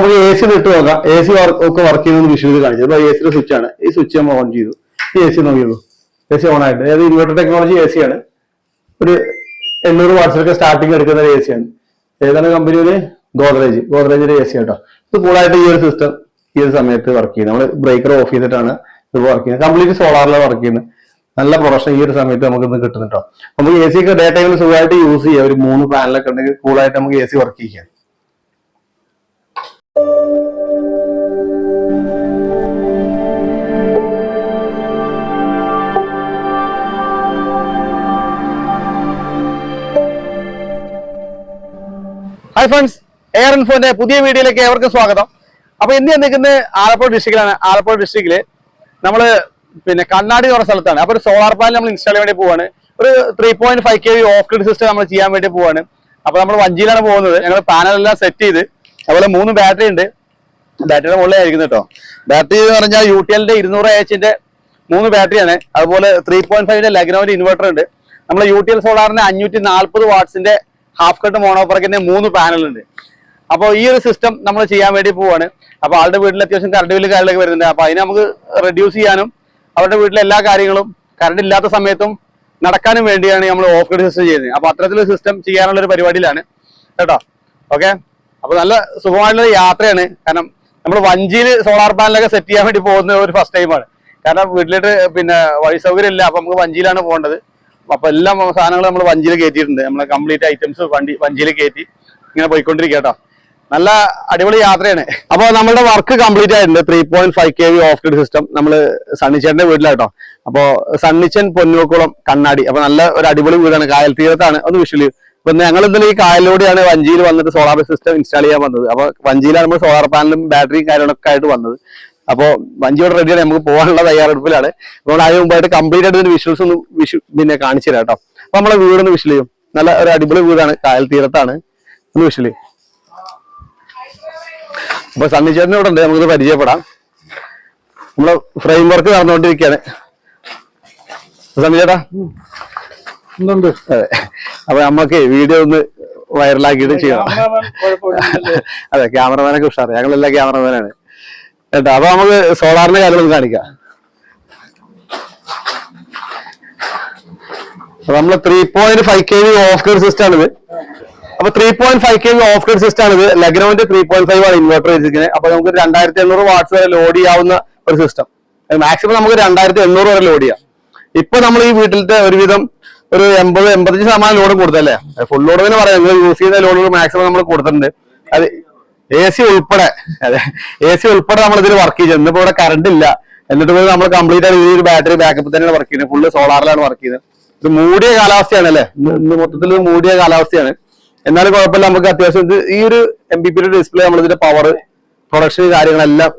നമുക്ക് A C ഇട്ട് നോക്കാം എ സി ഒക്കെ വർക്ക് ചെയ്യുന്നത് വിഷ്വലിൽ കാണിച്ചത് അപ്പൊ എ സിയുടെ സ്വിച്ച് ആണ് ഈ സ്വിച്ച് നമ്മൾ ഓൺ ചെയ്തു എ സി നോക്കിയുള്ളൂ എ സി ഓൺ ആയിട്ട് അതായത് ഇൻവെർട്ടർ ടെക്നോളജി എ സി ആണ് ഒരു എണ്ണൂറ് വാട്സിലൊക്കെ സ്റ്റാർട്ടിങ് എടുക്കുന്ന ഒരു എ സി ആണ് ഏതാണ് കമ്പനി ഒരു ഗോദ്രേജ് ഗോദ്രേജിന്റെ എ സി കേട്ടോ ഇത് കൂടുതലായിട്ട് ഈ ഒരു സിസ്റ്റം ഈ ഒരു സമയത്ത് വർക്ക് ചെയ്യുന്നത് നമ്മൾ ബ്രേക്കർ ഓഫ് ചെയ്തിട്ടാണ് ഇത് വർക്ക് ചെയ്യുന്നത് കംപ്ലീറ്റ് സോളാറിലാണ് വർക്ക് ചെയ്യുന്നത് നല്ല പ്രൊഡക്ഷൻ ഈ ഒരു സമയത്ത് നമുക്ക് ഇന്ന് കിട്ടുന്നുണ്ടോ നമുക്ക് എ സി ഒക്കെ ഡേ ടൈമിൽ സുഖമായിട്ട് യൂസ് ചെയ്യാം ഒരു മൂന്ന് പാനലൊക്കെ ഉണ്ടെങ്കിൽ കൂളായിട്ട് നമുക്ക് എ സി വർക്ക് ചെയ്യാം ഹായ് ഫ്രണ്ട്സ് എയർ ഇൻഫോന്റെ പുതിയ വീഡിയോയിലേക്ക് ഏവർക്കും സ്വാഗതം. അപ്പൊ ഇന്ന് നിൽക്കുന്നത് ആലപ്പുഴ ഡിസ്ട്രിക്റ്റിലാണ് ആലപ്പുഴ ഡിസ്ട്രിക്റ്റിൽ നമ്മൾ പിന്നെ കണ്ണാടി എന്ന് പറഞ്ഞ സ്ഥലത്താണ്. അപ്പൊ ഒരു സോളാർ പാനൽ നമ്മൾ ഇൻസ്റ്റാൾ ചെയ്യാൻ വേണ്ടി പോവാണ്. ഒരു three point five K V off grid system നമ്മൾ ചെയ്യാൻ വേണ്ടി പോവാണ്. അപ്പൊ നമ്മൾ വഞ്ചിയിലാണ് പോകുന്നത്. ഞങ്ങൾ പാനലെല്ലാം സെറ്റ് ചെയ്ത് അതുപോലെ മൂന്ന് ബാറ്ററി ഉണ്ട്. ബാറ്ററിയുടെ മുകളിലായിരിക്കും കേട്ടോ. ബാറ്ററി എന്ന് പറഞ്ഞാൽ യു ടി എല്ലിന്റെ ഇരുന്നൂറ് എച്ചിന്റെ മൂന്ന് ബാറ്ററിയാണ് അതുപോലെ ത്രീ പോയിന്റ് ഫൈവിന്റെ ലഗ്നോന്റെ ഇൻവെർട്ടർ ഉണ്ട്. നമ്മൾ യു ടി എൽ സോളാറിന്റെ അഞ്ഞൂറ്റി നാൽപ്പത് വാട്ട്സിന്റെ ഹാഫ് കട്ട് മോണോപ്പറക്കിന്റെ മൂന്ന് പാനൽ ഉണ്ട്. അപ്പോൾ ഈ ഒരു സിസ്റ്റം നമ്മൾ ചെയ്യാൻ വേണ്ടി പോവാണ്. അപ്പോൾ ആളുടെ വീട്ടിൽ അത്യാവശ്യം കറണ്ട് ബില്ല് കാര്യങ്ങളൊക്കെ വരുന്നുണ്ട്. അപ്പോൾ അതിനെ നമുക്ക് റെഡ്യൂസ് ചെയ്യാനും അവരുടെ വീട്ടിലെ എല്ലാ കാര്യങ്ങളും കറണ്ട് ഇല്ലാത്ത സമയത്തും നടക്കാനും വേണ്ടിയാണ് നമ്മൾ ഓഫ് ഗ്രിഡ് സിസ്റ്റം ചെയ്യുന്നത്. അപ്പോൾ അത്തരത്തിലൊരു സിസ്റ്റം ചെയ്യാനുള്ള ഒരു പരിപാടിയിലാണ്. കേട്ടോ. ഓക്കെ അപ്പോൾ നല്ല സുഖമായിട്ടുള്ള യാത്രയാണ്. കാരണം നമ്മൾ വഞ്ചിയിൽ സോളാർ പാനലൊക്കെ സെറ്റ് ചെയ്യാൻ വേണ്ടി പോകുന്ന ഒരു ഫസ്റ്റ് ടൈമാണ് കാരണം വീട്ടിലോട്ട് പിന്നെ വഴി സൗകര്യം ഇല്ല അപ്പൊ നമുക്ക് വഞ്ചിയിലാണ് പോകേണ്ടത്. അപ്പൊ എല്ലാ സാധനങ്ങളും നമ്മൾ വഞ്ചിയിൽ കയറ്റിയിട്ടുണ്ട്. നമ്മളെ കംപ്ലീറ്റ് ഐറ്റംസ് വണ്ടി വഞ്ചിയിൽ കയറ്റി ഇങ്ങനെ പോയിക്കൊണ്ടിരിക്കുക നല്ല അടിപൊളി യാത്രയാണ്. അപ്പൊ നമ്മുടെ വർക്ക് കംപ്ലീറ്റ് ആയിട്ടുണ്ട്. Three point five K V off grid system നമ്മൾ സണ്ണിച്ചേട്ടന്റെ വീട്ടിലാട്ടോ. അപ്പൊ സണ്ണിച്ചൻ പൊന്നൂക്കുളം കണ്ണാടി. അപ്പൊ നല്ല ഒരു അടിപൊളി വീടാണ്. കായൽ തീരത്താണ്. ഒന്ന് വിഷ്വലി ഇപ്പൊ ഞങ്ങൾ ഇന്നലെ ഈ കായലിലൂടെയാണ് വഞ്ചിയിൽ വന്നിട്ട് സോളാർ സിസ്റ്റം ഇൻസ്റ്റാൾ ചെയ്യാൻ വന്നത്. അപ്പൊ വഞ്ചിയിലാണ് നമ്മൾ സോളാർ പാനലും ബാറ്ററിയും കാര്യങ്ങളൊക്കെ ആയിട്ട് വന്നത്. അപ്പോ വഞ്ചിയോട് റെഡിയാണ് നമുക്ക് പോകാനുള്ള തയ്യാറെടുപ്പിലാണ്. അപ്പോൾ അതിന് മുമ്പായിട്ട് കംപ്ലീറ്റ് ആയിട്ട് ഇതിന്റെ വിഷ്വൽസ് ഒന്ന് വിഷു പിന്നെ കാണിച്ചു തരാം കേട്ടോ. അപ്പൊ നമ്മളെ വീടൊന്ന് വിഷൽ ചെയ്യും. നല്ല ഒരു അടിപൊളി വീടാണ്. കായൽ തീരത്താണ്. ഒന്ന് വിഷൽ ചെയ്യും. അപ്പൊ സണ്ണി ചേട്ടൻ ഇവിടെ ഉണ്ട്. നമുക്കിത് പരിചയപ്പെടാം. നമ്മളെ ഫ്രെയിം വർക്ക് നടന്നുകൊണ്ടിരിക്കുകയാണ്. സണ്ണി അതെ അപ്പൊ നമ്മക്ക് വീഡിയോ ഒന്ന് വൈറലാക്കിയിട്ട് ചെയ്യണം അതെ ക്യാമറമാനൊക്കെ ഉഷാറ് ഞങ്ങളെല്ലാം ക്യാമറമാനാണ് കേട്ടോ അപ്പൊ നമുക്ക് സോളാറിന്റെ കാര്യങ്ങളൊന്ന് കാണിക്കാം. അപ്പൊ നമ്മൾ three point five K V off grid system ആണിത്. അപ്പൊ three point five K V off grid system ആണിത്. ലഗ്നോന്റെ ത്രീ പോയിന്റ് ഫൈവ് ആണ് ഇൻവെർട്ടർ ചെയ്തിരിക്കുന്നത് അപ്പൊ നമുക്ക് രണ്ടായിരത്തി എണ്ണൂറ് വാട്ട്സ് വരെ ലോഡ് ചെയ്യാവുന്ന ഒരു സിസ്റ്റം മാക്സിമം നമുക്ക് രണ്ടായിരത്തി എണ്ണൂറ് വരെ ലോഡ് ചെയ്യാം. ഇപ്പൊ നമ്മൾ ഈ വീട്ടിലത്തെ ഒരുവിധം ഒരു എൺപത് എൺപത്തഞ്ച് ശതമാനം ലോഡ് കൊടുത്തല്ലേ ഫുൾ ലോഡ് എന്ന് പറയാം. നിങ്ങൾ യൂസ് ചെയ്യുന്ന ലോഡുകൾ മാക്സിമം നമ്മൾ കൊടുത്തിട്ടുണ്ട്. അത് എ സി ഉൾപ്പെടെ അതെ എ സി ഉൾപ്പെടെ നമ്മൾ ഇതിൽ വർക്ക് ചെയ്യുന്നത്. ഇന്നിപ്പോ ഇവിടെ കറണ്ട് ഇല്ല. എന്നിട്ട് പോയി നമ്മൾ കംപ്ലീറ്റ് ആയിട്ട് ഈ ഒരു ബാറ്ററി ബാക്കപ്പ് തന്നെയാണ് വർക്ക് ചെയ്യുന്നത്. ഫുള്ള് സോളാറിലാണ് വർക്ക് ചെയ്യുന്നത്. ഇത് മൂടിയ കാലാവസ്ഥയാണ് അല്ലേ? ഇന്ന് മൊത്തത്തിൽ മൂടിയ കാലാവസ്ഥയാണ്. എന്നാലും കുഴപ്പമില്ല. നമുക്ക് അത്യാവശ്യം ഈ ഒരു എം ബി പിയുടെ ഡിസ്പ്ലേ നമ്മൾ ഇതിന്റെ പവർ പ്രൊഡക്ഷൻ കാര്യങ്ങളെല്ലാം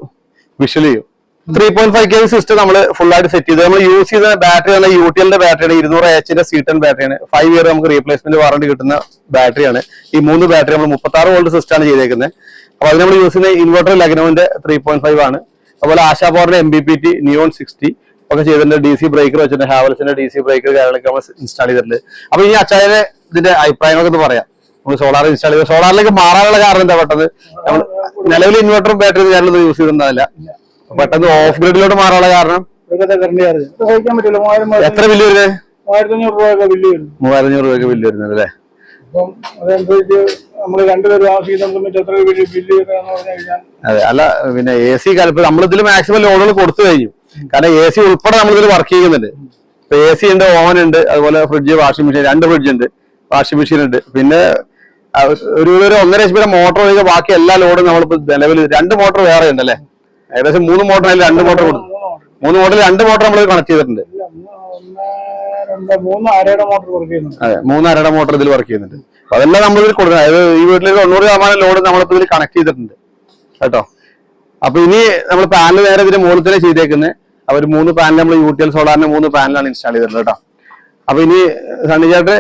വിഷ്വൽ ചെയ്യും. Three point five K system നമ്മൾ ഫുൾ ആയിട്ട് സെറ്റ് ചെയ്ത്. നമ്മൾ യൂസ് ചെയ്ത ബാറ്ററി ആണ് യു ടി എല്ലിന്റെ ബാറ്ററിയാണ് ഇരുന്നൂറ് എച്ചിന്റെ സി ടെൻ ബാറ്ററിയാണ് ഫൈവ് ഇയർ നമുക്ക് റീപ്ലേസ്മെന്റ് വാറണ്ടി കിട്ടുന്ന ബാറ്ററിയാണ് ഈ മൂന്ന് ബാറ്ററി നമ്മൾ മുപ്പത്തി ആറ് വോൾട്ട് സിസ്റ്റം ആണ് ചെയ്തേക്കുന്നത് അപ്പൊ അത് നമ്മൾ യൂസ് ചെയ്യുന്ന ഇൻവെർട്ടർ ലഗ്നോന്റെ ത്രീ പോയിന്റ് ഫൈവ് ആണ്. അതുപോലെ ആശാ പവറിന്റെ M B P T neon sixty ഒക്കെ ചെയ്തിട്ടുണ്ട്. ഡി സി ബ്രേക്കർ വെച്ചിട്ടുണ്ട്. ഹാവൽസിന്റെ ഡി സി ബ്രേക്കർ കാര്യങ്ങളൊക്കെ നമ്മൾ ഇൻസ്റ്റാൾ ചെയ്തിട്ടുണ്ട്. അപ്പൊ ഈ അച്ചായനെ ഇതിന്റെ അഭിപ്രായങ്ങളൊക്കെ ഒന്ന് പറയാം. നമ്മൾ സോളാർ ഇൻസ്റ്റാൾ ചെയ്ത് സോളാറിലേക്ക് മാറാനുള്ള കാരണം എന്താ പെട്ടെന്ന്? നമ്മൾ നിലവിൽ ഇൻവെർട്ടറും ബാറ്ററി കാര്യങ്ങളൊന്നും യൂസ് ചെയ്തിട്ടുണ്ടാവില്ല. പെട്ടെന്ന് ഓഫ് ഗ്രിഡിലോട്ട് മാറാനുള്ള കാരണം? ഇതൊക്കെ കറണ്ട് ചാർജ് ഇത് സഹിക്കാൻ പറ്റില്ല മൂവായിരം എത്ര ബില്ല് വരുന്നത് മൂവായിരത്തി അഞ്ഞൂറ് രൂപയൊക്കെ ബില്ല് വരും. മൂവായിരം അഞ്ഞൂറ് രൂപയ്ക്ക് ബില്ല് വരുന്നത് അല്ലേ അപ്പം അതനുസരിച്ച് നമ്മൾ രണ്ടുപേരും താമസിക്കുന്ന എത്ര ബില്ല് ബില്ല് ചെയ്യുന്നതെന്ന് പറഞ്ഞു കഴിഞ്ഞാൽ അതെ അല്ല പിന്നെ എ സി കാലത്ത് നമ്മളിതിൽ മാക്സിമം ലോണുകൾ കൊടുത്തു കഴിഞ്ഞു. കാരണം എ സി ഉൾപ്പെടെ നമ്മളിതിൽ വർക്ക് ചെയ്യുന്നുണ്ട്. ഇപ്പൊ എ സി ഉണ്ട് ഓവൻ ഉണ്ട് അതുപോലെ ഫ്രിഡ്ജ് വാഷിംഗ് മെഷീൻ രണ്ട് ഫ്രിഡ്ജ് ഉണ്ട് വാഷിംഗ് മെഷീൻ ഉണ്ട്. പിന്നെ ഒരു ഒരു ഒന്നര എച്ച് പിയുടെ മോട്ടോർ ഒഴികെ ബാക്കി എല്ലാ ലോഡും നമ്മളിപ്പോ നിലവിൽ രണ്ട് മോട്ടോർ വേറെ ഉണ്ട് അല്ലേ ഏകദേശം മൂന്ന് മോട്ടർ അതിൽ രണ്ട് മോട്ടർ കൊടുത്തു മൂന്ന് മോട്ടറിൽ രണ്ട് മോട്ടർ നമ്മൾ കണക്ട് ചെയ്തിട്ടുണ്ട്. അതെ മൂന്ന് അരയുടെ മോട്ടർ ഇതിൽ വർക്ക് ചെയ്യുന്നുണ്ട്. അപ്പൊ അതെല്ലാം നമ്മൾ ഇതിൽ കൊടുക്കുന്നത് അതായത് ഈ വീട്ടിൽ തൊണ്ണൂറ് ശതമാനം ലോഡ് നമ്മളിപ്പോ ഇതിൽ കണക്ട് ചെയ്തിട്ടുണ്ട്. കേട്ടോ? അപ്പൊ ഇനി നമ്മൾ പാനൽ നേരെ ഇതിന്റെ മുകളിൽ തന്നെ ചെയ്തേക്കുന്നത് അവർ മൂന്ന് പാനൽ നമ്മൾ യു ടി എൽ സോളാറിന്റെ മൂന്ന് പാനലാണ് ഇൻസ്റ്റാൾ ചെയ്തിട്ടുള്ളത് കേട്ടോ. അപ്പൊ ഇനി സണ്ണി ചേട്ടൻ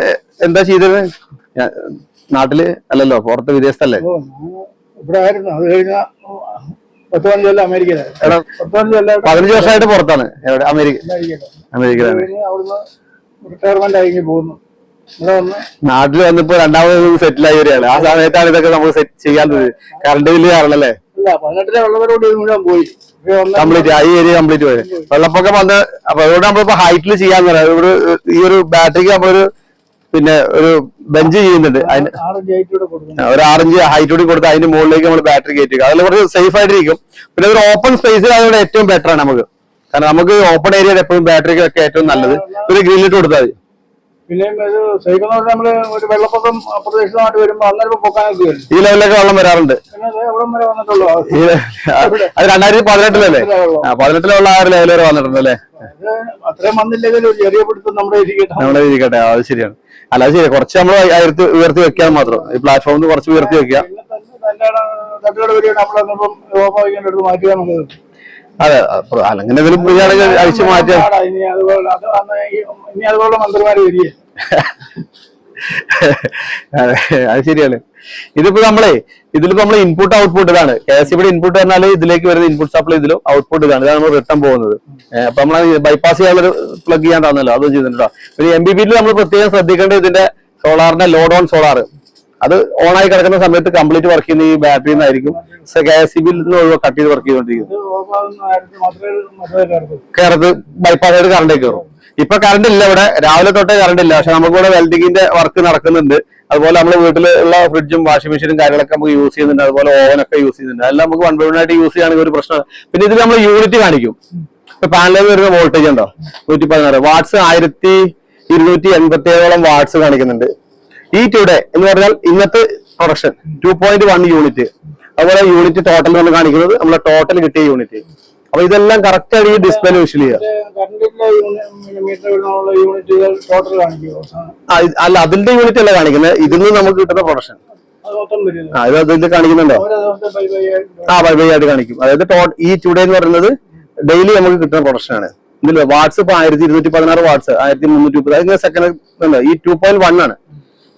എന്താ ചെയ്തത്? നാട്ടിൽ അല്ലല്ലോ പുറത്ത് വിദേശത്തല്ലേ? ഇവിടെ ആയിരുന്നു. അത് കഴിഞ്ഞ പത്ത് പതിനഞ്ച് കൊല്ലം എടാ പത്ത് പതിനഞ്ച് കൊല്ലം പതിനഞ്ച് വർഷമായിട്ട് പുറത്താണ്. എവിടെ? അമേരിക്ക. അമേരിക്കയിലാണ്. അമേരിക്കയിലാണ് കഴിഞ്ഞ് അവിടുന്ന് റിട്ടയർമെന്റ് ആയി പോകുന്നു. ഇവിടെ വന്ന് നാട്ടിൽ വന്നിപ്പോ രണ്ടാമത് സെറ്റിൽ ആയി വരികയാണ് ആ സമയത്താണ് ഇതൊക്കെ നമ്മൾ സെറ്റ് ചെയ്യാത്തത്. കറണ്ട് ബില്ല് ഇല്ല പതിനെട്ടിലെ വെള്ളവരോട് മുഴുവൻ പോയി. കംപ്ലീറ്റ് ഈ ഏരിയ കംപ്ലീറ്റ് പോയത് വെള്ളപ്പൊക്കം വന്ന് അപ്പൊ അതുകൊണ്ട് നമ്മളിപ്പോ ഹൈറ്റിൽ ചെയ്യാൻ പറയാം. ഇവിടെ ഈ ഒരു ബാറ്ററിക്ക് നമ്മളൊരു പിന്നെ ഒരു ബെഞ്ച് ചെയ്യുന്നുണ്ട്. അതിന് ഒരു ആറഞ്ച് ഹൈറ്റ് കൂടി കൊടുത്ത് അതിന്റെ മുകളിലേക്ക് നമ്മൾ ബാറ്ററി കയറ്റുക അതിൽ കുറച്ച് സേഫ് ആയിട്ടിരിക്കും. പിന്നെ ഒരു ഓപ്പൺ സ്പേസിൽ അതുകൊണ്ട് ഏറ്റവും ബെറ്റർ ആണ് നമുക്ക്. കാരണം നമുക്ക് ഓപ്പൺ ഏരിയയിൽ എപ്പോഴും ബാറ്ററി ഒക്കെ ഏറ്റവും നല്ലത്. ഒരു ഗ്രില്ലിട്ട് കൊടുത്താൽ മതി. പിന്നെ ഇത് നമ്മൾ ഒരു വെള്ളപ്പൊക്കം അപ്രതീക്ഷിതമായിട്ട് വരുമ്പോ അന്നേരം പൊക്കാനൊക്കെ വരും. ഈ ലെവലിലൊക്കെ വെള്ളം വരാറുണ്ട്. പിന്നെ അത് എവിടം വരെ വന്നിട്ടുള്ളൂ. അത് രണ്ടായിരത്തി പതിനെട്ടിലല്ലേ? പതിനെട്ടിലുള്ള ആ ഒരു ലെവൽ വരെ വന്നിട്ടുണ്ട് അല്ലേ അത് അത്രയും വന്നില്ലെങ്കിൽ ഒരു ചെറിയ പിടുത്തം നമ്മുടെ ഇരിക്കട്ടെ നമ്മുടെ ഇരിക്കട്ടെ ആ, അത് ശരിയാണ്. അല്ല ശരി. കുറച്ച് നമ്മൾ ഉയർത്തി ഉയർത്തി വെക്കാൻ മാത്രം. ഈ പ്ലാറ്റ്ഫോമിൽ കുറച്ച് ഉയർത്തി വെക്കുക. തട്ടുകട വരികയാണ് നമ്മളപ്പം മാറ്റുക അതെ അല്ലെങ്കിൽ എന്തെങ്കിലും അഴിച്ചു ഇനി അതുപോലെ ഇനി അതുപോലെ മന്ത്രിമാര് വരികയെ അതെ അത് ശരിയാണ്. ഇതിപ്പോ നമ്മളെ ഇതിലിപ്പോ നമ്മൾ ഇൻപുട്ട് ഔട്ട്പുട്ട് ഇതാണ്. കെ എസ് ഇവിടെ ഇൻപുട്ട് പറഞ്ഞാൽ ഇതിലേക്ക് വരുന്ന ഇൻപുട്ട് സപ്ലൈ ഇതിലും ഔട്ട്പുട്ട് ഇതാണ്. ഇതാണ് നമ്മൾ റിട്ടേൺ പോകുന്നത്. അപ്പൊ നമ്മൾ ബൈപ്പാസ് ചെയ്യാൻ പ്ലഗ് ചെയ്യാൻ തന്നല്ലോ. അതും ചെയ്തിട്ടുണ്ടോ പിന്നെ എം ബി ബിയിൽ നമ്മൾ പ്രത്യേകം ശ്രദ്ധിക്കേണ്ടത് ഇതിന്റെ സോളാറിന്റെ ലോഡ് ഓൺ സോളാർ അത് ഓൺ ആയി കിടക്കുന്ന സമയത്ത് കംപ്ലീറ്റ് വർക്ക് ചെയ്യുന്ന ഈ ബാറ്ററിയിൽ നിന്നായിരിക്കും കെ എസ് നിന്ന് ഒഴിവ് കട്ട് ചെയ്ത് വർക്ക് കയറത്തുള്ളൂ കയറത്ത് ബൈപ്പാസ് ആയിട്ട് കറണ്ട് കയറും ഇപ്പൊ കറണ്ട് ഇല്ല ഇവിടെ. രാവിലെ തൊട്ടേ കറണ്ട് ഇല്ല. പക്ഷെ നമുക്ക് ഇവിടെ വെൽഡിങ്ങിന്റെ വർക്ക് നടക്കുന്നുണ്ട്. അതുപോലെ നമ്മൾ വീട്ടിലുള്ള ഫ്രിഡ്ജും വാഷിംഗ് മെഷീനും കാര്യങ്ങളൊക്കെ നമുക്ക് യൂസ് ചെയ്യുന്നുണ്ട്. അതുപോലെ ഓവനൊക്കെ യൂസ് ചെയ്യുന്നുണ്ട്. അതെല്ലാം നമുക്ക് വൺ ബൈ വൺ ആയിട്ട് യൂസ് ചെയ്യുകയാണെങ്കിൽ ഒരു പ്രശ്നം പിന്നെ ഇതിൽ നമ്മൾ യൂണിറ്റ് കാണിക്കും. ഇപ്പൊ പാനലിൽ വരുന്ന വോൾട്ടേജ് ഉണ്ടോ? നൂറ്റി പതിനാറ് വാട്ട്സ് ആയിരത്തി ഇരുന്നൂറ്റി എൺപത്തി ഏഴോളം വാട്ട്സ് കാണിക്കുന്നുണ്ട്. ഈ ടുഡേ എന്ന് പറഞ്ഞാൽ ഇന്നത്തെ production two point one unit അതുപോലെ യൂണിറ്റ് ടോട്ടൽ നമ്മൾ കാണിക്കുന്നത് നമ്മളെ ടോട്ടൽ കിട്ടിയ യൂണിറ്റ് അപ്പൊ ഇതെല്ലാം കറക്റ്റ് ആയിട്ട് ഈ ഡിസ്പ്ലേയിൽ വിഷ്വൽ ചെയ്യുക അല്ല അതിന്റെ യൂണിറ്റ് അല്ല കാണിക്കുന്നത്. ഇതിൽ നിന്ന് നമുക്ക് കിട്ടുന്ന പ്രൊഡക്ഷൻ ആ ഇത് അതിൽ കാണിക്കുന്നുണ്ടോ? ആ ബൈ ബൈ ആയിട്ട് കാണിക്കും. അതായത് ഈ ടുഡേ എന്ന് പറയുന്നത് ഡെയിലി നമുക്ക് കിട്ടുന്ന പ്രൊഡക്ഷൻ ആണ്. ഇതിൽ വാട്സപ്പ് ആയിരത്തി ഇരുന്നൂറ്റി പതിനാറ് വാട്സ് ആയിരത്തി മുന്നൂറ്റി മുപ്പത് അതിന്റെ സെക്കൻഡ് ഈ ടു പോയിന്റ് വൺ ആണ്.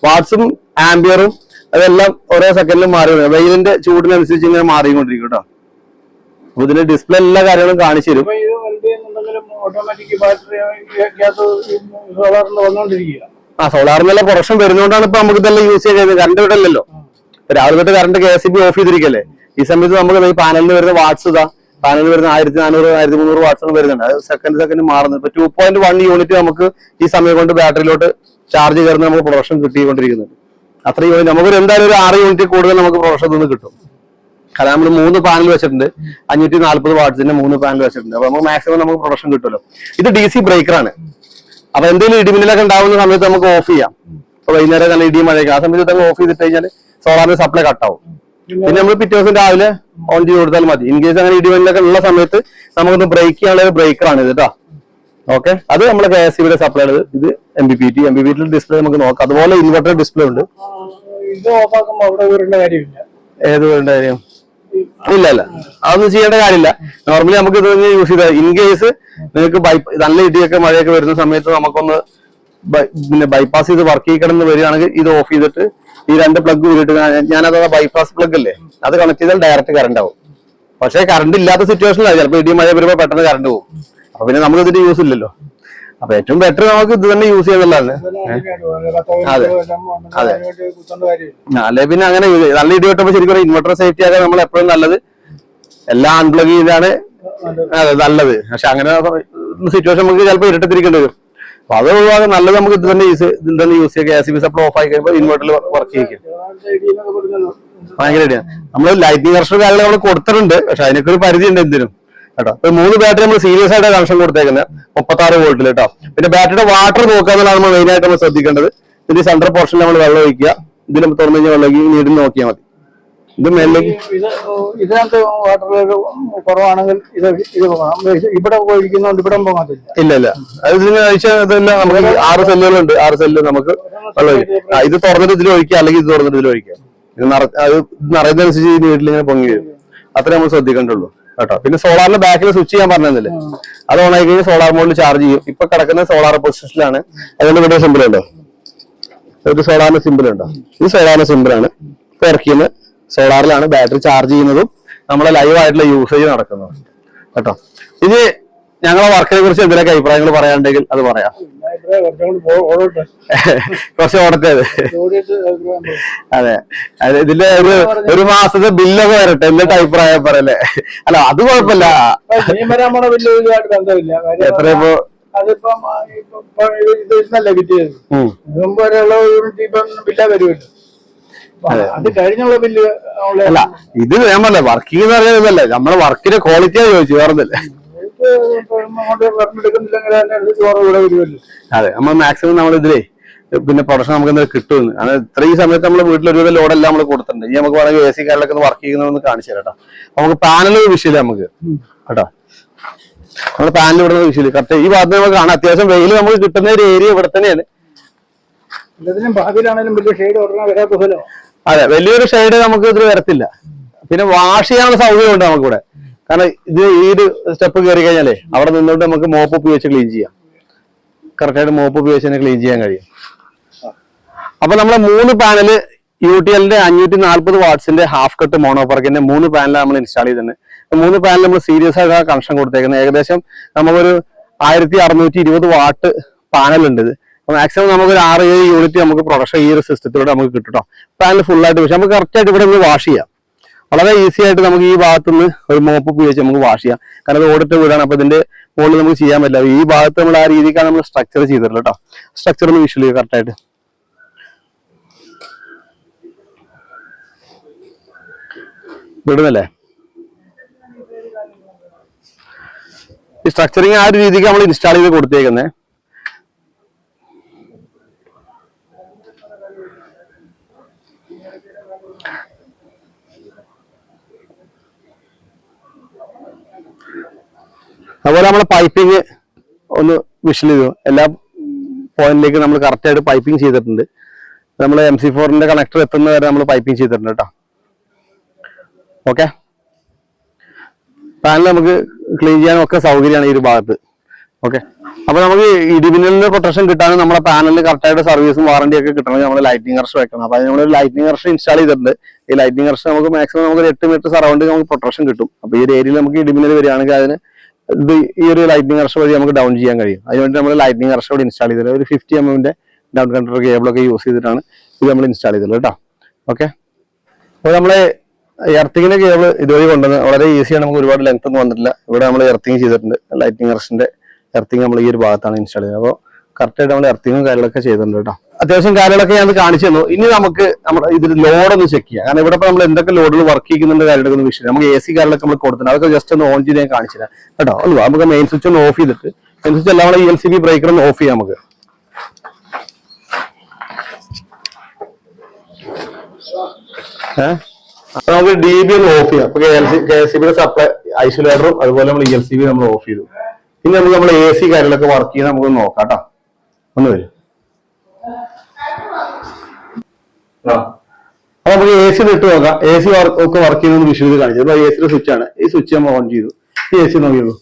വാട്സും ആംബിയറും അതെല്ലാം ഓരോ സെക്കൻഡിലും മാറി. വെയിലിന്റെ ചൂടിനനുസരിച്ച് ഇങ്ങനെ മാറിക്കൊണ്ടിരിക്കും കേട്ടോ അപ്പൊ ഇതിന്റെ ഡിസ്പ്ലേ എല്ലാ കാര്യങ്ങളും കാണിച്ചു തരും. ആ സോളാറിനെല്ലാം പ്രൊഡക്ഷൻ വരുന്നോണ്ടാണ് ഇപ്പൊ നമുക്ക് ഇതെല്ലാം യൂസ് ചെയ്യുന്നത് കറണ്ട് ഇപ്പൊ രാവിലെ തൊട്ട് current K S B off ചെയ്തിരിക്കല്ലേ. ഈ സമയത്ത് നമുക്ക് ഈ പാനലിന് വരുന്ന വാട്സ് ഇതാ പാനലിൽ വരുന്ന ആയിരത്തി നാനൂറ് ആയിരത്തി മുന്നൂറ് വാട്സ് വരുന്നുണ്ട് അത് സെക്കൻഡ് സെക്കൻഡ് മാറുന്നത് ഇപ്പൊ ടു പോയിന്റ് വൺ യൂണിറ്റ് നമുക്ക് ഈ സമയം കൊണ്ട് ബാറ്ററിയിലോട്ട് ചാർജ് കയറുന്ന നമുക്ക് പ്രൊഡക്ഷൻ കിട്ടിക്കൊണ്ടിരിക്കുന്നുണ്ട് അത്ര യൂണിറ്റ് നമുക്കൊരു എന്തായാലും ഒരു ആറ് യൂണിറ്റ് കൂടുതൽ നമുക്ക് പ്രൊഡക്ഷൻ നിന്ന് കിട്ടും. കാരണം നമ്മൾ മൂന്ന് പാനൽ വെച്ചിട്ടുണ്ട്. അഞ്ഞൂറ്റി നാല്പത് വാട്സിന്റെ മൂന്ന് പാനൽ വെച്ചിട്ടുണ്ട്. അപ്പൊ നമുക്ക് മാക്സിമം നമുക്ക് പ്രൊഡക്ഷൻ കിട്ടുമല്ലോ. ഇത് ഡി സി ബ്രേക്കറാണ് അപ്പൊ എന്തെങ്കിലും ഇടിമിന്നലൊക്കെ ഉണ്ടാവുന്ന സമയത്ത് നമുക്ക് ഓഫ് ചെയ്യാം. ഇപ്പൊ വൈകുന്നേരം നല്ല ഇടിയും മഴയൊക്കെ ആ സമയത്ത് ഓഫ് ചെയ്തിട്ട് കഴിഞ്ഞാൽ സോളാറിന് സപ്ലൈ കട്ടാവും പിന്നെ നമ്മൾ പിറ്റേ ദിവസം രാവിലെ ഓൺ ചെയ്ത് കൊടുത്താൽ മതി. ഇൻ കേസ് അങ്ങനെ ഇടിവെല്ലൊക്കെ ഉള്ള സമയത്ത് നമുക്കൊന്ന് ബ്രേക്ക് ചെയ്യാനുള്ള ഒരു ബ്രേക്കറാണ് ഇത് കേട്ടോ ഓക്കെ അത് നമ്മളെ കെ എസ് സിയുടെ സപ്ലൈ ഉള്ളത് ഇത്. M B P T M B P T display നമുക്ക് നോക്കാം. അതുപോലെ ഇൻവെർട്ടർ ഡിസ്പ്ലേ ഉണ്ട്. ഏത് വരേണ്ട കാര്യം? ഇല്ല ഇല്ല. അതൊന്നും ചെയ്യേണ്ട കാര്യമില്ല. നോർമലി നമുക്ക് ഇത് യൂസ് ചെയ്താൽ ഇൻ കേസ് നിങ്ങൾക്ക് നല്ല ഇടിയൊക്കെ മഴയൊക്കെ വരുന്ന സമയത്ത് നമുക്കൊന്ന് പിന്നെ ബൈപ്പാസ് ചെയ്ത് വർക്ക് ചെയ്യണമെന്ന് എന്ന് വരികയാണെങ്കിൽ ഇത് ഓഫ് ചെയ്തിട്ട് ഈ രണ്ട് പ്ലഗ് ഊരിട്ട് ഞാനത് ബൈപ്പാസ് പ്ലഗ് അല്ലേ അത് കണക്ട് ചെയ്താൽ ഡയറക്റ്റ് കറണ്ട് ആവും. പക്ഷെ കറണ്ട് ഇല്ലാത്ത സിറ്റുവേഷനിലാണ് ചിലപ്പോൾ ഇടി മഴ വരുമ്പോൾ പെട്ടെന്ന് കറണ്ട് പോകും അപ്പൊ പിന്നെ നമുക്ക് ഇതിന്റെ യൂസ് ഇല്ലല്ലോ. അപ്പൊ ഏറ്റവും ബെറ്റർ നമുക്ക് ഇത് തന്നെ യൂസ് ചെയ്യുന്നതാണ് അതെ. അതെ. അല്ലെ പിന്നെ അങ്ങനെ നല്ല ഇടി വെട്ടുമ്പോൾ ശരിക്കും ഇൻവെർട്ടർ സേഫ്റ്റി ആകാൻ നമ്മൾ എപ്പോഴും നല്ലത്. എല്ലാം അൺപ്ലഗ് ചെയ്താണ് അതെ നല്ലത്. പക്ഷെ അങ്ങനെ സിറ്റുവേഷൻ നമുക്ക് ചിലപ്പോൾ ഇരട്ടത്തിരിക്കേണ്ടി വരും. അപ്പൊ അത് ഒഴിവാക്കാൻ നല്ലത് നമുക്ക് ഇത് തന്നെ യൂസ് ഇതിൽ തന്നെ യൂസ് ചെയ്യാം. ഗ്യാസ് ബി സപ്ലൈ ഓഫ് ആയി കഴിയുമ്പോൾ ഇൻവെർട്ടറിൽ വർക്ക് ചെയ്യിക്കും. ഭയങ്കര നമ്മൾ നമ്മൾ ലൈറ്റിംഗ് കർഷക കാര്യങ്ങൾ നമ്മൾ കൊടുത്തിട്ടുണ്ട്. പക്ഷെ അതിനൊക്കെ ഒരു പരിധി ഉണ്ട് എന്തിനും. കേട്ടോ. അപ്പൊ മൂന്ന് ബാറ്ററി നമ്മൾ സീരിയസ് ആയിട്ട് കണക്ഷൻ കൊടുത്തേക്കുന്നത് മുപ്പത്തി ആറ് വോൾട്ടിൽ കേട്ടോ. പിന്നെ ബാറ്ററിയുടെ വാട്ടർ നോക്കുക എന്നുള്ളതാണ് നമ്മൾ മെയിൻ ആയിട്ട് നമ്മൾ ശ്രദ്ധിക്കേണ്ടത്. ഇതിന്റെ സെൻട്രൽ പോർഷനിൽ നമ്മൾ വെള്ളം ഒഴിക്കുക. ഇതിൽ തുറന്നു കഴിഞ്ഞാൽ വെള്ളം നീടിന് നോക്കിയാൽ മതി. ഇത് മേലേക്ക് ഇത് ഇതിനകത്ത് വാട്ടർ കുറവാണെങ്കിൽ ഇത് ഇത് പോകണം. ഇവിടെ ഒഴിക്കുന്നതുകൊണ്ട് ഇവിടെ പോകത്തില്ല. ഇല്ല ഇല്ല. അത് ഇതിന് ഇതെല്ലാം നമുക്ക് ആറ് സെല്ലുകളുണ്ട്. ആറ് സെല്ല് നമുക്ക് വെള്ളം ഇത് തുറന്നിട്ട് ഇതിൽ ഒഴിക്കുക അല്ലെങ്കിൽ ഇത് തുറന്നിട്ട് ഇതിൽ ഒഴിക്കാം. ഇത് അത് നിറയുന്നതനുസരിച്ച് ഈ വീട്ടിൽ ഇങ്ങനെ പൊങ്ങി വരും. അത്രേ നമ്മൾ ശ്രദ്ധിക്കേണ്ടുള്ളൂ കേട്ടോ. പിന്നെ സോളാറിന്റെ ബാക്കിൽ സ്വിച്ച് ചെയ്യാൻ പറഞ്ഞതല്ലേ അത് ഓൺ ആയി കഴിഞ്ഞാൽ സോളാർ മോഡിൽ ചാർജ് ചെയ്യും. ഇപ്പൊ കിടക്കുന്ന സോളാർ പൊസിഷനിലാണ് അതുകൊണ്ട് ഇവിടെ സിമ്പിൾ ഉണ്ടോ? ഒരു സോളാറിന്റെ സിമ്പിൾ ഉണ്ടോ? ഇത് സോളാറിന്റെ സിമ്പിൾ ആണ്. ഇപ്പൊ ഇറക്കിയത് സോളാറിലാണ് ബാറ്ററി ചാർജ് ചെയ്യുന്നതും നമ്മളെ ലൈവ് ആയിട്ടുള്ള യൂസേജ് നടക്കുന്നത്. കേട്ടോ? ഇത് ഞങ്ങളെ വർക്കിനെ കുറിച്ച് എന്തെങ്കിലും അഭിപ്രായങ്ങൾ പറയാണ്ടെങ്കിൽ അത് പറയാം. കുറച്ചും ഓടട്ടെ. ഓടത്തേത് അത്. അതെ ഇതിന്റെ ഒരു ഒരു മാസത്തെ ബില്ലൊക്കെ വരട്ടെ. എന്നിട്ട് അഭിപ്രായം പറയല്ലേ. അല്ല അത് കുഴപ്പമില്ല. എത്ര ഇപ്പോ അതിപ്പം ആ, ഇപ്പം ഇപ്പം ഇത് ഇത് ഇന്നല്ല കിട്ടിയത്. മുമ്പ് വരെയുള്ള യൂണിറ്റ് ഇപ്പം ബില്ല വരുമല്ലോ. അത് കഴിഞ്ഞുള്ള ബില്ല് അല്ല ഇത് വേമല്ല വർക്കിംഗ് എന്ന് ഇതല്ലേ. നമ്മളെ വർക്കിന്റെ ക്വാളിറ്റിയാ ചോദിച്ചു വരുമല്ലോ. അതെ നമ്മൾ മാക്സിമം നമ്മൾ ഇതിലേ പിന്നെ പ്രൊഡക്ഷൻ നമുക്ക് എന്തായാലും കിട്ടുമെന്ന്. കാരണം ഇത്രയും സമയത്ത് നമ്മൾ വീട്ടിൽ ഒരുവിധ ലോഡെല്ലാം നമ്മൾ കൊടുത്തിട്ടുണ്ട്. ഇനി നമുക്ക് വേണമെങ്കിൽ എ സി കാർഡിലൊക്കെ വർക്ക് ചെയ്യുന്നതെന്ന് കാണിച്ചു തരാം നമുക്ക് പാനൽ വിഷയമില്ല നമുക്ക്. കേട്ടോ. നമ്മൾ പാനൽ ഇവിടെ വിഷയമില്ല. കറക്റ്റ് ഈ ഭാഗത്ത് നമുക്ക് കാണാം. അത്യാവശ്യം വെയിൽ നമുക്ക് കിട്ടുന്ന ഒരു ഏരിയ ഇവിടെ തന്നെയാണ്. ഭാവിയിലാണെങ്കിലും വലിയ ഷെയ്ഡ് ഉടനെ വരാത്ത സ്ഥലം അതെ വലിയൊരു ഷെയ്ഡ് നമുക്ക് ഇതിൽ വരത്തില്ല. പിന്നെ വാഷ് ചെയ്യാനുള്ള സൗകര്യം ഉണ്ട് നമുക്കിവിടെ. കാരണം ഇത് ഈ ഒരു സ്റ്റെപ്പ് കയറി കഴിഞ്ഞാലേ അവിടെ നിന്നുകൊണ്ട് നമുക്ക് മോപ്പ് ഉപയോഗിച്ച് ക്ലീൻ ചെയ്യാം. കറക്റ്റായിട്ട് മോപ്പ് ഉപയോഗിച്ച് തന്നെ ക്ലീൻ ചെയ്യാൻ കഴിയും. അപ്പൊ നമ്മളെ മൂന്ന് പാനൽ യു ടി എല്ലിന്റെ അഞ്ഞൂറ്റി നാല്പത് വാട്സിന്റെ ഹാഫ് കട്ട് മോണോപർക്കിന്റെ മൂന്ന് പാനൽ നമ്മൾ ഇൻസ്റ്റാൾ ചെയ്തിട്ടുണ്ട്. മൂന്ന് പാനൽ നമ്മൾ സീരിയസ് ആയിട്ട് കണക്ഷൻ കൊടുത്തേക്കുന്നത്. ഏകദേശം നമുക്കൊരു ആയിരത്തി അറുന്നൂറ്റി ഇരുപത് വാട്ട് പാനൽ ഉണ്ട് ഇത് മാക്സിമം നമുക്ക് ഒരു ആറ് ഏഴ് യൂണിറ്റ് നമുക്ക് പ്രൊഡക്ഷൻ ഈ ഒരു സിസ്റ്റത്തിലൂടെ നമുക്ക് കിട്ടും ഫുൾ ആയിട്ട് പക്ഷെ നമുക്ക് കറക്റ്റായിട്ട് ഇവിടെ നിന്ന് വാഷ് ചെയ്യാം. വളരെ ഈസി ആയിട്ട് നമുക്ക് ഈ ഭാഗത്ത് നിന്ന് ഒരു മോപ്പ് ഉപയോഗിച്ച് നമുക്ക് വാഷ് ചെയ്യാം. കാരണം ഇത് ഓടിട്ട് വീടാണ് അപ്പൊ ഇതിന്റെ മുകളിൽ നമുക്ക് ചെയ്യാൻ പറ്റില്ല. ഈ ഭാഗത്ത് നമ്മൾ ആ രീതിക്കാണ് നമ്മൾ സ്ട്രക്ചർ ചെയ്തിട്ടുള്ളത് കേട്ടോ. സ്ട്രക്ചർ ഒന്ന് വിഷ്വൽ ചെയ്യുക കറക്റ്റായിട്ട് വിടുന്നല്ലേ? ഈ സ്ട്രക്ചറിങ് ആ ഒരു രീതിക്ക് നമ്മൾ ഇൻസ്റ്റാൾ ചെയ്ത് കൊടുത്തേക്കുന്നത് അതുപോലെ നമ്മൾ പൈപ്പിംഗ് ഒന്ന് വിഷൽ ചെയ്തു എല്ലാ പോയിന്റിലേക്ക് നമ്മൾ കറക്റ്റായിട്ട് പൈപ്പിംഗ് ചെയ്തിട്ടുണ്ട്. നമ്മൾ എം സി ഫോറിന്റെ കണക്ടർ എത്തുന്ന വരെ നമ്മൾ പൈപ്പിംഗ് ചെയ്തിട്ടുണ്ട് കേട്ടോ ഓക്കെ പാനൽ നമുക്ക് ക്ലീൻ ചെയ്യാനൊക്കെ സൗകര്യമാണ് ഈ ഒരു ഭാഗത്ത്. ഓക്കെ അപ്പൊ നമുക്ക് ഇടിമിന്നലിന്റെ പ്രൊട്ടക്ഷൻ കിട്ടാനും നമ്മുടെ പാനലിന് കറക്റ്റായിട്ട് സർവീസും വാറണ്ടി ഒക്കെ കിട്ടണമെങ്കിൽ നമ്മൾ ലൈറ്റിംഗ് കർഷ വെക്കണം. അപ്പൊ നമ്മൾ ലൈറ്റിംഗ് കർഷ ഇൻസ്റ്റാൾ ചെയ്തിട്ടുണ്ട്. ഈ ലൈറ്റിംഗ് കർഷ നമുക്ക് മാക്സിമം നമുക്ക് എട്ട് മീറ്റർ സറൗണ്ടിങ് നമുക്ക് പ്രൊട്ടക്ഷൻ കിട്ടും. അപ്പൊ ഈ ഒരു ഏരിയയിൽ നമുക്ക് ഇടിമിന്നൽ വരികയാണെങ്കിൽ അതിന് ഇത് ഈ ഒരു ലൈറ്റിംഗ് കർഷ വഴി നമുക്ക് ഡൗൺ ചെയ്യാൻ കഴിയും. അതിനുവേണ്ടി നമ്മൾ ലൈറ്റിംഗ് കർഷ കൂടി ഇൻസ്റ്റാൾ ചെയ്തത് ഒരു ഫിഫ്റ്റി എം എമ്മിന്റെ ഡൗൺ കൺട്രോൾ കേബിളൊക്കെ യൂസ് ചെയ്തിട്ടാണ് ഇത് നമ്മൾ ഇൻസ്റ്റാൾ ചെയ്തത് കേട്ടോ. ഓക്കെ അപ്പോൾ നമ്മൾ എർത്തിങ്ങിന്റെ കേബിൾ ഇതുവഴി കൊണ്ടുവന്ന് വളരെ ഈസിയാണ് നമുക്ക് ഒരുപാട് ലെങ്ത് ഒന്നും വന്നിട്ടില്ല. ഇവിടെ നമ്മൾ എർത്തിങ് ചെയ്തിട്ടുണ്ട്. ലൈറ്റിംഗ് അറസ്റ്റിന്റെ എർത്തിങ് നമ്മൾ ഈ ഒരു ഭാഗത്താണ് ഇൻസ്റ്റാൾ ചെയ്തത് അപ്പോൾ കറക്റ്റ് ആയിട്ട് നമ്മൾ എർത്തിങ്ങും കാര്യങ്ങളൊക്കെ ചെയ്തിട്ടുണ്ട് കേട്ടോ. അത്യാവശ്യം കാര്യങ്ങളൊക്കെ ഞാൻ കാണിച്ചു തന്നു. ഇനി നമുക്ക് നമ്മുടെ ഇതിൽ ലോഡ് ഒന്ന് ചെക്ക് ചെയ്യാം. കാരണം ഇവിടെ നമ്മൾ എന്തൊക്കെ ലോഡുകൾ വർക്ക് ചെയ്യുന്നുണ്ട് കാര്യങ്ങളൊക്കെ വിഷയം നമുക്ക് എ സി കാര്യങ്ങളൊക്കെ നമ്മൾ കൊടുത്തിട്ടുണ്ട്. അതൊക്കെ ജസ്റ്റ് ഒന്ന് ഓൺ ചെയ്ത് ഞാൻ കാണിച്ചു തരാം. കേട്ടോ? അല്ല നമുക്ക് മെയിൻ സ്വിച്ച് ഒന്ന് ഓഫ് ചെയ്തിട്ട് മെയിൻ സ്വിച്ച് എല്ലാം E L C B breaker ഒന്ന് ഓഫ് ചെയ്യാം നമുക്ക്. അപ്പൊ നമുക്ക് ഡി ബി ഒന്ന് ഓഫ് ചെയ്യാം. കെ എൽ സി ബിയുടെ സപ്ലൈ ഐസൊലേറ്ററും അതുപോലെ നമ്മൾ ഇ എൽ സി ബി നമ്മൾ ഓഫ് ചെയ്തു. ഇനി നമുക്ക് നമ്മൾ എ സി കാര്യങ്ങളൊക്കെ വർക്ക് ചെയ്യാൻ നമുക്ക് നോക്കാം കേട്ടോ. ഒന്ന് വരും. അപ്പൊ നമുക്ക് എ സി ഇട്ട് നോക്കാം. എ സി ഒക്കെ വർക്ക് ചെയ്യുന്നത് വിഷുവിൽ കാണിച്ചത് അപ്പൊ എ സിയുടെ സ്വിച്ച് ആണ്. ഈ സ്വിച്ച് നമ്മൾ ഓൺ ചെയ്തു. ഈ എ സി നോക്കിയുള്ളൂ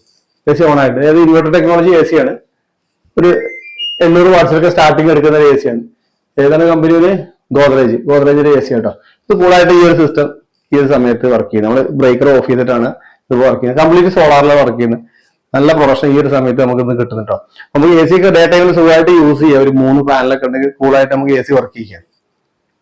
എ സി ഓൺ ആയിട്ട്. അതായത് ഇൻവെർട്ടർ ടെക്നോളജി എ സി ആണ്. ഒരു എണ്ണൂറ് വാട്സിലൊക്കെ സ്റ്റാർട്ടിങ് എടുക്കുന്ന ഒരു എ സി ആണ്. ഏതാണ് കമ്പനി ഒരു ഗോദ്രേജ്. ഗോദ്രേജിന്റെ എ സി കേട്ടോ. ഇത് കൂടുതലായിട്ട് ഈ ഒരു സിസ്റ്റം ഈ ഒരു സമയത്ത് വർക്ക് ചെയ്യുന്നത്. നമ്മൾ ബ്രേക്കർ ഓഫ് ചെയ്തിട്ടാണ് ഇത് വർക്ക് ചെയ്യുന്നത്. കംപ്ലീറ്റ് സോളാറിലാണ് വർക്ക് ചെയ്യുന്നത്. നല്ല പ്രൊഡക്ഷൻ ഈ ഒരു സമയത്ത് നമുക്ക് ഇന്ന് കിട്ടും കേട്ടോ നമുക്ക് എ സി ഒക്കെ ഡേ ടൈമിൽ സുഖമായിട്ട് യൂസ് ചെയ്യാം. ഒരു മൂന്ന് പാനലൊക്കെ ഉണ്ടെങ്കിൽ കൂളായിട്ട് നമുക്ക് എ സി വർക്ക് ചെയ്യാം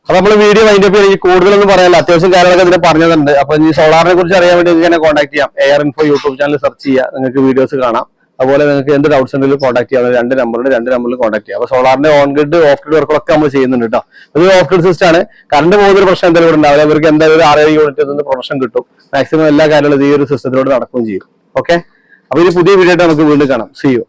അപ്പൊ നമ്മൾ വീഡിയോ വൈൻഡപ്പ് ചെയ്യും കൂടുതലൊന്നും പറയാനില്ല. അത്യാവശ്യം കാര്യങ്ങളൊക്കെ ഇതിനെ പറഞ്ഞതുണ്ട് അപ്പൊ ഈ സോളാറിനെ കുറിച്ച് അറിയാൻ വേണ്ടി നിങ്ങൾക്ക് എന്നെ കോൺടാക്ട് ചെയ്യാം. Air info YouTube channel search ചെയ്യുക നിങ്ങൾക്ക് വീഡിയോസ് കാണാം. അതുപോലെ നിങ്ങൾക്ക് എന്ത് ഡൗട്ട്സ് ഉണ്ടെങ്കിലും കോൺടാക്ട് ചെയ്യാം. രണ്ട് നമ്പറുണ്ട് രണ്ട് നമ്പറിൽ കോൺടാക്ട് ചെയ്യാം. അപ്പൊ സോളാറിന്റെ ഓൺ ഗ്രിഡ് ഓഫ് ഗ്രിഡ് വർക്കുകളൊക്കെ നമ്മൾ ചെയ്യുന്നുണ്ട് കേട്ടോ ഇത് ഓഫ് ഗ്രിഡ് സിസ്റ്റം ആണ്. കറണ്ട് പോകുന്നൊരു പ്രശ്നം എന്തായാലും ഇവിടെ ഉണ്ടാവില്ല. അവർക്ക് എന്തായാലും ഒരു ആറേഴ് യൂണിറ്റ് നിന്ന് പ്രൊഡക്ഷൻ കിട്ടും. മാക്സിമം എല്ലാ കാര്യങ്ങളും ഈ ഒരു സിസ്റ്റത്തിലൂടെ നടക്കുകയും ചെയ്യും. ഓക്കെ അപ്പൊ ഒരു പുതിയ വീഡിയോ നമുക്ക് വീണ്ടും കാണാം. C U